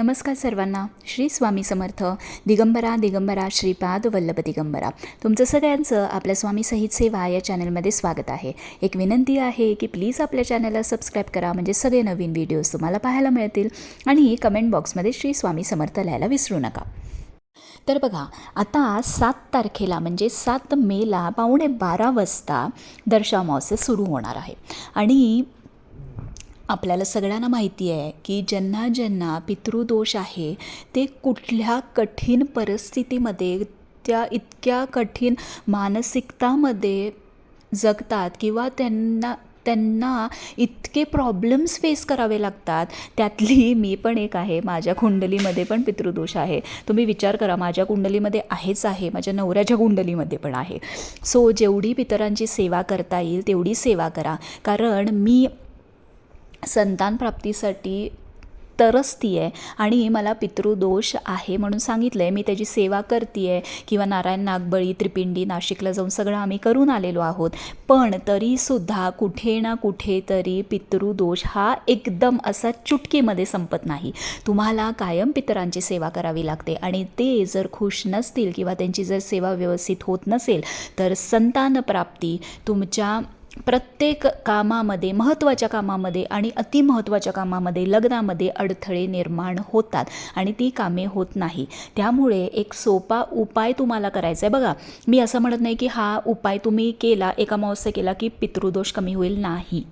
नमस्कार सर्वांना. श्री स्वामी समर्थ. दिगंबरा दिगंबरा श्रीपाद वल्लभ दिगंबरा. तुमचं सगळ्यांचं आपल्या स्वामी सहित सेवा या चॅनलमध्ये स्वागत आहे. एक विनंती आहे की प्लीज आपल्या चॅनलला सबस्क्राईब करा म्हणजे सगळे नवीन व्हिडिओज तुम्हाला पाहायला मिळतील आणि कमेंट बॉक्समध्ये श्री स्वामी समर्थ लिहायला विसरू नका. तर बघा आता सात तारखेला म्हणजे सात मेला पावणे बारा वाजता दर्शा मावसे सुरू होणार आहे. आणि आपल्याला सगळ्यांना माहिती आहे की ज्यांना ज्यांना पितृदोष आहे ते कुठल्या कठीण परिस्थितीमध्ये त्या इतक्या कठीण मानसिकतामध्ये जगतात किंवा त्यांना त्यांना इतके प्रॉब्लेम्स फेस करावे लागतात. त्यातली मी पण एक आहे. माझ्या कुंडलीमध्ये पण पितृदोष आहे. तुम्ही विचार करा माझ्या कुंडलीमध्ये आहेच आहे. माझ्या नवऱ्याच्या कुंडलीमध्ये पण आहे. सो जेवढी पितरांची सेवा करता येईल तेवढी सेवा करा. कारण मी संतान प्राप्तीसाठी तरसती आहे आणि मला पितृदोष आहे म्हणून सांगितलं आहे मी त्याची सेवा करते आहे किंवा नारायण नागबळी त्रिपिंडी नाशिकला जाऊन सगळं आम्ही करून आलेलो आहोत. पण तरीसुद्धा कुठे ना कुठेतरी पितृदोष हा एकदम असा चुटकीमध्ये संपत नाही. तुम्हाला कायम पितरांची सेवा करावी लागते. आणि ते जर खुश नसतील किंवा त्यांची जर सेवा व्यवस्थित होत नसेल तर संतान प्राप्ती तुमच्या प्रत्येक कामामध्ये महत्त्वाच्या कामामध्ये आणि अतिमहत्त्वाच्या कामामध्ये लग्नामध्ये अडथळे निर्माण होतात आणि ती कामे होत नाही. त्यामुळे एक सोपा उपाय तुम्हाला करायचा आहे. बघा मी असं म्हणत नाही की हा उपाय तुम्ही केला एका मावसा केला की पितृदोष कमी होईल. नाही.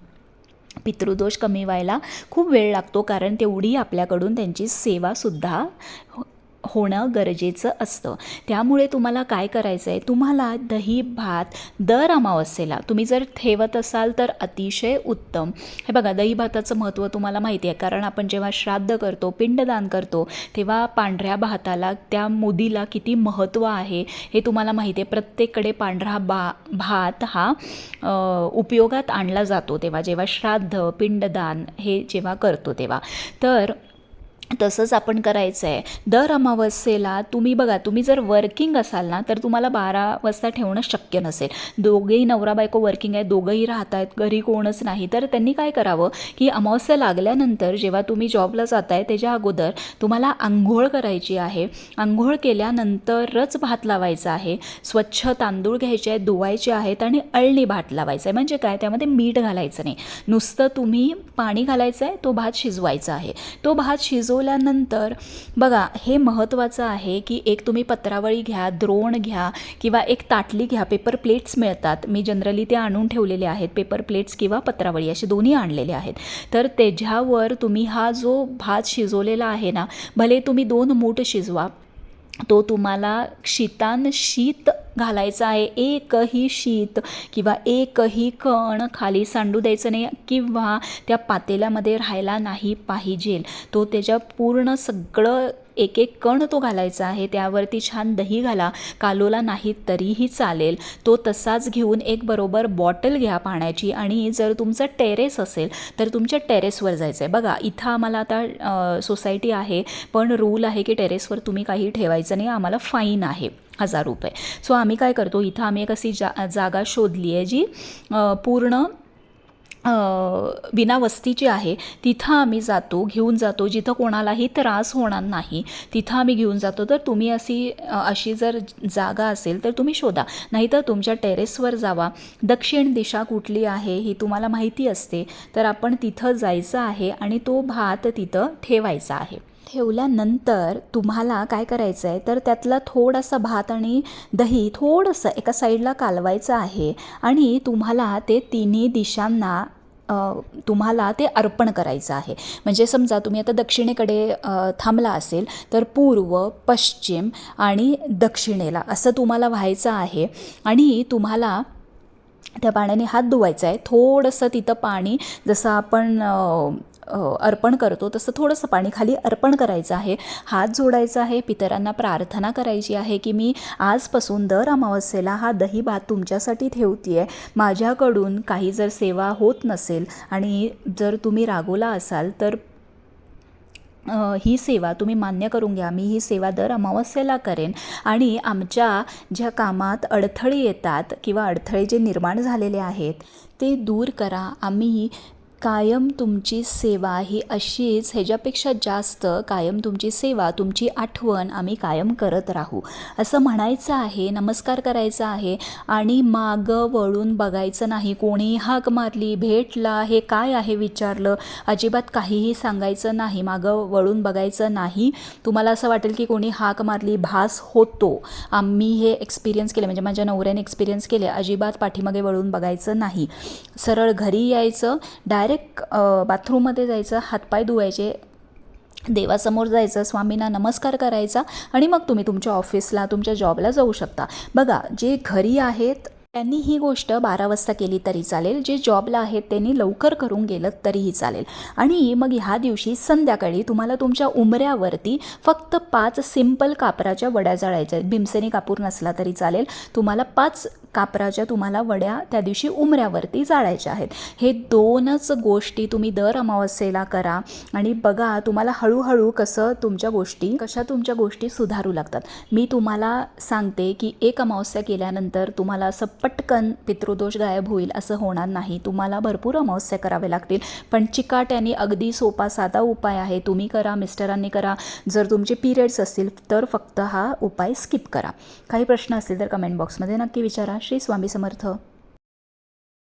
पितृदोष कमी व्हायला खूप वेळ लागतो कारण तेवढी आपल्याकडून त्यांची सेवासुद्धा होणं गरजेचं असतं. त्यामुळे तुम्हाला काय करायचं आहे तुम्हाला दही भात दर अमावस्येला तुम्ही जर ठेवत असाल तर अतिशय उत्तम. हे बघा दही भाताचं महत्त्व तुम्हाला माहिती आहे. कारण आपण जेव्हा श्राद्ध करतो पिंडदान करतो तेव्हा पांढऱ्या भाताला त्या मुदीला किती महत्त्व आहे हे तुम्हाला माहिती आहे. प्रत्येककडे पांढरा बा भात हा उपयोगात आणला जातो तेव्हा. जेव्हा श्राद्ध पिंडदान हे जेव्हा करतो तेव्हा. तर तसंच आपण करायचं आहे दर अमावस्येला तुम्ही बघा तुम्ही जर वर्किंग असाल ना तर तुम्हाला बारा वाजता ठेवणं शक्य नसेल. दोघेही नवरा बायको वर्किंग आहे दोघंही राहत आहेत घरी कोणच नाही. तर त्यांनी काय करावं की अमावस्या लागल्यानंतर जेव्हा तुम्ही जॉबला जाताय त्याच्या अगोदर तुम्हाला आंघोळ करायची आहे. आंघोळ केल्यानंतरच भात लावायचा आहे. स्वच्छ तांदूळ घ्यायचे आहेत धुवायचे आहेत आणि अळणी भात लावायचा आहे. म्हणजे काय? त्यामध्ये मीठ घालायचं नाही. नुसतं तुम्ही पाणी घालायचं आहे तो भात शिजवायचा आहे. तो भात शिजव शिजवल्यानंतर बघा हे महत्त्वाचं आहे की एक तुम्ही पत्रावळी घ्या द्रोण घ्या किंवा एक ताटली घ्या पेपर प्लेट्स मिळतात. मी जनरली ते आणून ठेवलेले आहेत पेपर प्लेट्स किंवा पत्रावळी असे दोन्ही आणलेले आहेत. तर त्याच्यावर तुम्ही हा जो भात शिजवलेला आहे ना भले तुम्ही दोन मूठ शिजवा तो तुम्हाला शीतान शीत घालायचा आहे. एकही शीत किंवा एकही कण खाली सांडू द्यायचं नाही किंवा त्या पातेल्यामध्ये राहायला नाही पाहिजे. तो त्याच्या पूर्ण सगळं एक एक कण तो घालायचा आहे त्यावरती छान दही घाला कालोला नाही तरीही चालेल. तो तसाच घेऊन एक बरोबर बॉटल घ्या पाण्याची आणि जर तुमचं टेरेस असेल तर तुमच्या टेरेसवर जायचं आहे बघा इथं आम्हाला आता सोसायटी आहे पण रूल आहे की टेरेसवर तुम्ही काही ठेवायचं नाही आम्हाला फाईन आहे हजार रुपये. सो आम्ही काय करतो इथं आम्ही एक अशी जा जागा शोधली आहे जी पूर्ण अ, विना वस्तीची आहे तिथं आम्ही जातो घेऊन जातो. जिथं कोणालाही त्रास होणार नाही तिथं आम्ही घेऊन जातो. तर तुम्ही अशी अशी जर जागा असेल तर तुम्ही शोधा. नाहीतर तुमच्या टेरेसवर जावा. दक्षिण दिशा कुठली आहे ही तुम्हाला माहिती असते. तर आपण तिथं जायचं आहे आणि तो भात तिथं ठेवायचा आहे. ठेवल्यानंतर तुम्हाला काय करायचं आहे तर त्यातला थोडासा भात आणि दही थोडंसं एका साईडला कालवायचं आहे आणि तुम्हाला ते तिन्ही दिशांना तुम्हाला ते अर्पण करायचं आहे. म्हणजे समजा तुम्ही आता दक्षिणेकडे थांबला असेल तर पूर्व पश्चिम आणि दक्षिणेला असं तुम्हाला व्हायचं आहे आणि तुम्हाला त्या पाण्याने हात धुवायचा आहे. थोडंसं तिथं पाणी जसं आपण अर्पण करतो तसं थोडंसं पाणी खाली अर्पण करायचं आहे. हात जोडायचा आहे. पितरांना प्रार्थना करायची आहे की मी आजपासून दर अमावस्येला हा दही भात तुमच्यासाठी ठेवते आहे माझ्याकडून काही जर सेवा होत नसेल आणि जर तुम्ही रागवला असाल तर ही सेवा तुम्ही मान्य करून घ्या. मी ही सेवा दर अमावस्येला करेन. आणि आमच्या ज्या कामात अडथळे येतात किंवा अडथळे जे निर्माण झालेले आहेत ते दूर करा. आम्ही कायम तुमची सेवा ही अशीच ह्याच्यापेक्षा जास्त कायम तुमची सेवा तुमची आठवण आम्ही कायम करत राहू. असं म्हणायचं आहे नमस्कार करायचा आहे आणि मागं वळून बघायचं नाही. कोणी हाक मारली भेटला हे काय आहे विचारलं? अजिबात काहीही सांगायचं नाही मागं वळून बघायचं नाही. तुम्हाला असं वाटेल की कोणी हाक मारली भास होतो. आम्ही हे एक्सपिरियन्स केले म्हणजे माझ्या नवऱ्याने एक्सपिरियन्स केले अजिबात पाठीमागे वळून बघायचं नाही. सरळ घरी यायचं डायरेक्ट बाथरूममध्ये जायचं हातपाय धुवायचे देवासमोर जायचं स्वामींना नमस्कार करायचा आणि मग तुम्ही तुमच्या ऑफिसला तुमच्या जॉबला जाऊ शकता. बघा जे घरी आहेत त्यांनी ही गोष्ट बारा वाजता केली तरी चालेल. जे जॉबला आहेत त्यांनी लवकर करून गेलं तरीही चालेल. आणि मग ह्या दिवशी संध्याकाळी तुम्हाला तुमच्या उमऱ्यावरती फक्त पाच सिंपल कापराच्या वड्या जाळायच्या आहेत. भीमसेनी कापूर नसला तरी चालेल. तुम्हाला पाच कापराच्या तुम्हाला वड्या त्या दिवशी उमऱ्यावरती जाळायच्या आहेत. हे दोनच गोष्टी तुम्ही दर अमावस्येला करा. आणि बघा तुम्हाला हळूहळू कसं तुमच्या गोष्टी कशा तुमच्या गोष्टी सुधारू लागतात. मी तुम्हाला सांगते की एक अमावस्या केल्यानंतर तुम्हाला असं पटकन पितृदोष गायब होईल असं होणार नाही. तुम्हाला भरपूर अमावस्या करावे लागतील. पण चिकाट्याने अगदी सोपा साधा उपाय आहे. तुम्ही करा मिस्टरांनी करा. जर तुमचे पिरियड्स असतील तर फक्त हा उपाय स्किप करा. काही प्रश्न असतील तर कमेंट बॉक्समध्ये नक्की विचारा. श्री स्वामी समर्थ.